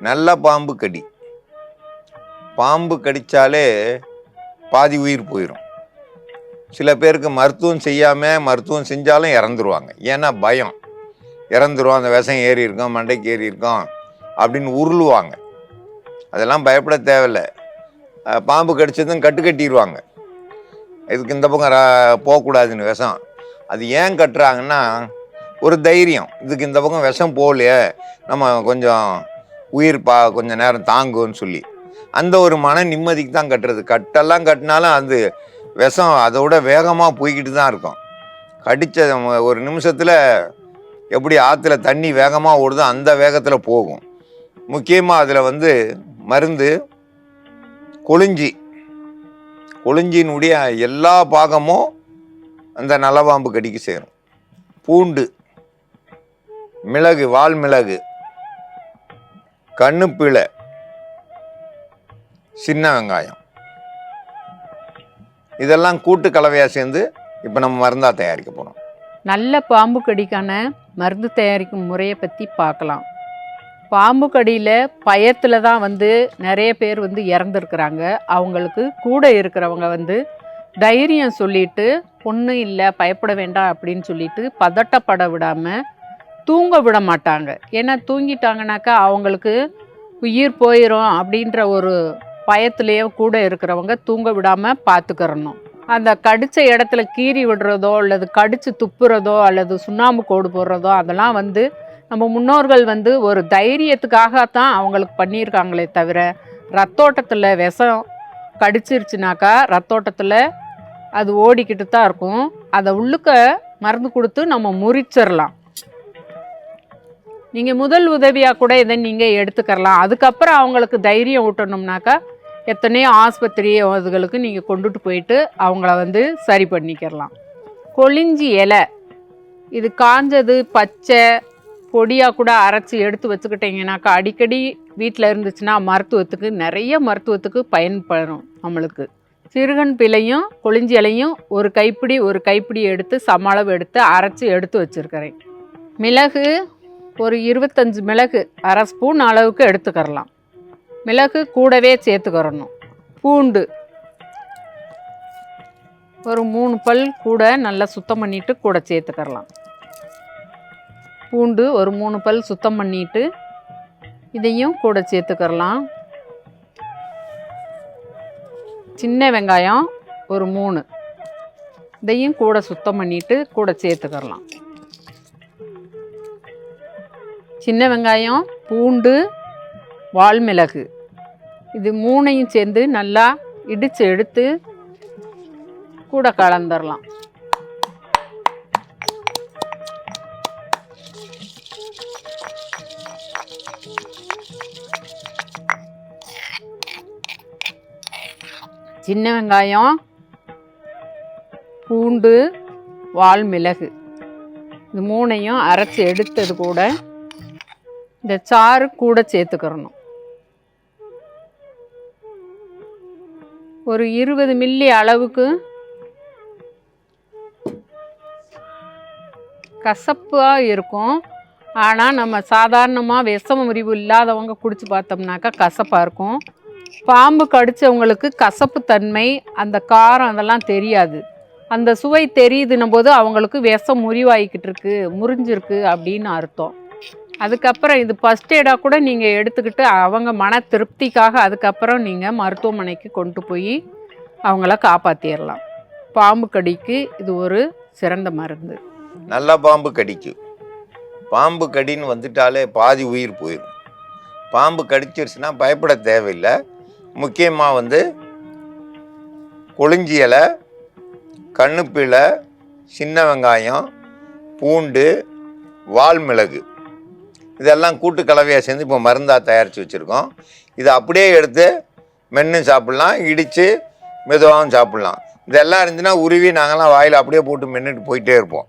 நல்ல பாம்பு கடி. பாம்பு கடித்தாலே பாதி உயிர் போயிடும் சில பேருக்கு மருத்துவம் செய்யாமல் மருத்துவம் செஞ்சாலும் இறந்துருவாங்க. ஏன்னா பயம். இறந்துருவோம் அந்த விஷம் ஏறி மண்டைக்கு ஏறி அப்படின்னு உருளுவாங்க. அதெல்லாம் பயப்பட தேவையில்லை. பாம்பு கடிச்சதும் கட்டு கட்டிடுவாங்க இதுக்கு இந்த பக்கம் போகக்கூடாதுன்னு விஷம். அது ஏன் கட்டுறாங்கன்னா ஒரு தைரியம். இதுக்கு இந்த பக்கம் விஷம் போகலையே. நம்ம கொஞ்சம் உயிர் பா கொஞ்சம் நேரம் தாங்கும்னு சொல்லி. அந்த ஒரு மன நிம்மதிக்கு தான் கட்டுறது. கட்டெல்லாம் கட்டினாலும் அது விஷம் அதோட வேகமாக போய்கிட்டு தான் இருக்கும். கடித்த ஒரு நிமிஷத்தில் எப்படி ஆற்றுல தண்ணி வேகமாக ஓடுதோ அந்த வேகத்தில் போகும். முக்கியமாக அதில் வந்து மருந்து கொளிஞ்சி கொளிஞ்சினுடைய எல்லா பாகமும் அந்த நலவாம்பு கடிக்கு சேரும். பூண்டு மிளகு வால் மிளகு கண்ணுப்பிழை சின்ன வெங்காயம். இதெல்லாம் கூட்டு கலவையாக சேர்ந்து இப்போ நம்ம மருந்தாக தயாரிக்க போகிறோம் நல்ல பாம்பு கடிக்கான மருந்து தயாரிக்கும் முறையை பற்றி பார்க்கலாம். பாம்பு கடியில் பயத்தில் தான் வந்து நிறைய பேர் வந்து இறந்துருக்குறாங்க. அவங்களுக்கு கூட இருக்கிறவங்க வந்து தைரியம் சொல்லிட்டு பொண்ணு இல்லை பயப்பட வேண்டாம் அப்படின்னு சொல்லிட்டு பதட்டப்பட விடாமல் தூங்க விட மாட்டாங்க. ஏன்னா தூங்கிட்டாங்கனாக்கா அவங்களுக்கு உயிர் போயிடும் அப்படின்ற ஒரு பயத்திலேயே கூட இருக்கிறவங்க தூங்க விடாமல் பார்த்துக்கிறணும் அந்த கடித்த இடத்துல கீறி விடுறதோ அல்லது கடித்து துப்புறதோ அல்லது சுண்ணாம்பு கோடு போடுறதோ அதெல்லாம் வந்து நம்ம முன்னோர்கள் வந்து ஒரு தைரியத்துக்காகத்தான் அவங்களுக்கு பண்ணியிருக்காங்களே தவிர ரத்தோட்டத்தில் விஷம் கடிச்சிருச்சுனாக்கா ரத்தோட்டத்தில் அது ஓடிக்கிட்டு தான் இருக்கும். அதை உள்ளுக்க மருந்து கொடுத்து நம்ம முறிச்சிடலாம் நீங்கள் முதல் உதவியாக கூட இதை நீங்கள் எடுத்துக்கறலாம். அதுக்கப்புறம் அவங்களுக்கு தைரியம் ஊட்டணும்னாக்கா எத்தனையோ ஆஸ்பத்திரி அதுகளுக்கு நீங்கள் கொண்டுட்டு போயிட்டு அவங்கள வந்து சரி பண்ணிக்கிறலாம். கொளிஞ்சி இலை இது காஞ்சது பச்சை பொடியாக கூட அரைச்சி எடுத்து வச்சுக்கிட்டிங்கனாக்கா அடிக்கடி வீட்டில் இருந்துச்சுன்னா மருத்துவத்துக்கு நிறைய மருத்துவத்துக்கு பயன்படும் நம்மளுக்கு. சிறுகன் பிள்ளையும் கொளிஞ்சி இலையும் ஒரு கைப்பிடி ஒரு கைப்பிடி எடுத்து சமளவு எடுத்து அரைச்சி எடுத்து வச்சுருக்கிறேன். மிளகு ஒரு இருபத்தஞ்சி மிளகு அரை ஸ்பூன் அளவுக்கு எடுத்துக்கிறலாம் மிளகு கூடவே சேர்த்துக்கிறணும் பூண்டு. ஒரு மூணு பல் கூட நல்லா சுத்தம் பண்ணிட்டு கூட சேர்த்துக்கிறலாம் பூண்டு ஒரு மூணு பல் சுத்தம் பண்ணிட்டு இதையும் கூட சேர்த்துக்கிறலாம் சின்ன வெங்காயம் ஒரு மூணு. இதையும் கூட சுத்தம் பண்ணிட்டு கூட சேர்த்துக்கிறலாம் சின்ன வெங்காயம் பூண்டு வால்மிளகு. இது மூணையும் சேர்ந்து நல்லா இடித்து எடுத்து கூட கலந்துடலாம் சின்ன வெங்காயம் பூண்டு வால்மிளகு. இது மூணையும் அரைச்சி எடுத்தது கூட இந்த சாறு கூட சேர்த்துக்கிறணும். ஒரு இருபது மில்லி அளவுக்கு கசப்பாக இருக்கும். ஆனால் நம்ம சாதாரணமாக விஷம முறிவு இல்லாதவங்க குடிச்சு பார்த்தோம்னாக்கா கசப்பாக இருக்கும். பாம்பு கடித்தவங்களுக்கு கசப்பு தன்மை அந்த காரம் அதெல்லாம் தெரியாது. அந்த சுவை தெரியுதுன்னும் போது அவங்களுக்கு விஷம் முறிவாகிக்கிட்டு இருக்கு முறிஞ்சிருக்கு அப்படின்னு அர்த்தம். அதுக்கப்புறம் இது ஃபஸ்ட் எய்டாக கூட நீங்கள் எடுத்துக்கிட்டு அவங்க மன திருப்திக்காக அதுக்கப்புறம் நீங்கள் மருத்துவமனைக்கு கொண்டு போய் அவங்கள காப்பாற்றிடலாம் பாம்பு கடிக்கு இது ஒரு சிறந்த மருந்து. நல்ல பாம்பு கடிக்கு. பாம்பு கடின்னு வந்துட்டாலே பாதி உயிர் போயிடும் பாம்பு கடிச்சிருச்சுன்னா பயப்பட தேவையில்லை. முக்கியமாக வந்து கொளிஞ்சியலை கண்ணுப்பிலை சின்ன வெங்காயம் பூண்டு வால்மிளகு. இதெல்லாம் கூட்டு கலவையாக சேர்ந்து இப்போ மருந்தாக தயாரித்து வச்சுருக்கோம். இதை அப்படியே எடுத்து மென்று சாப்பிட்லாம் இடித்து மெதுவாகவும் சாப்பிட்லாம். இதெல்லாம் இருந்துச்சுன்னா உருவி நாங்கள்லாம் வாயில் அப்படியே போட்டு மென்னுட்டு போயிட்டே இருப்போம்.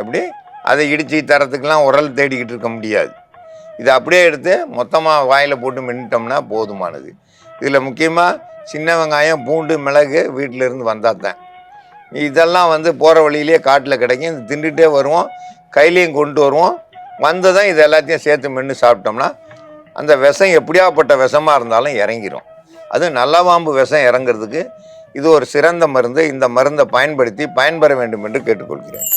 எப்படி? அதை இடித்து தரத்துக்கெலாம் உரல் தேடிக்கிட்டு இருக்க முடியாது. இதை அப்படியே எடுத்து மொத்தமாக வாயில் போட்டு மின்னுட்டோம்னா போதுமானது. இதில் முக்கியமாக சின்ன வெங்காயம் பூண்டு மிளகு வீட்டில் இருந்து வந்தால் தான். இதெல்லாம் வந்து போகிற வழியிலேயே காட்டில் கிடைக்கும். இது தின்றுட்டே வருவோம். கையிலையும் கொண்டு வருவோம். வந்ததும் இது எல்லாத்தையும் சேர்த்து மென்று சாப்பிட்டோம்னா அந்த விஷம் எப்படியாப்பட்ட விஷமாக இருந்தாலும் இறங்கிரும். அது நல்லவாம்பு விஷம் இறங்குறதுக்கு இது ஒரு சிறந்த மருந்து. இந்த மருந்தை பயன்படுத்தி பயன்பெற வேண்டும் என்று கேட்டுக்கொள்கிறேன்.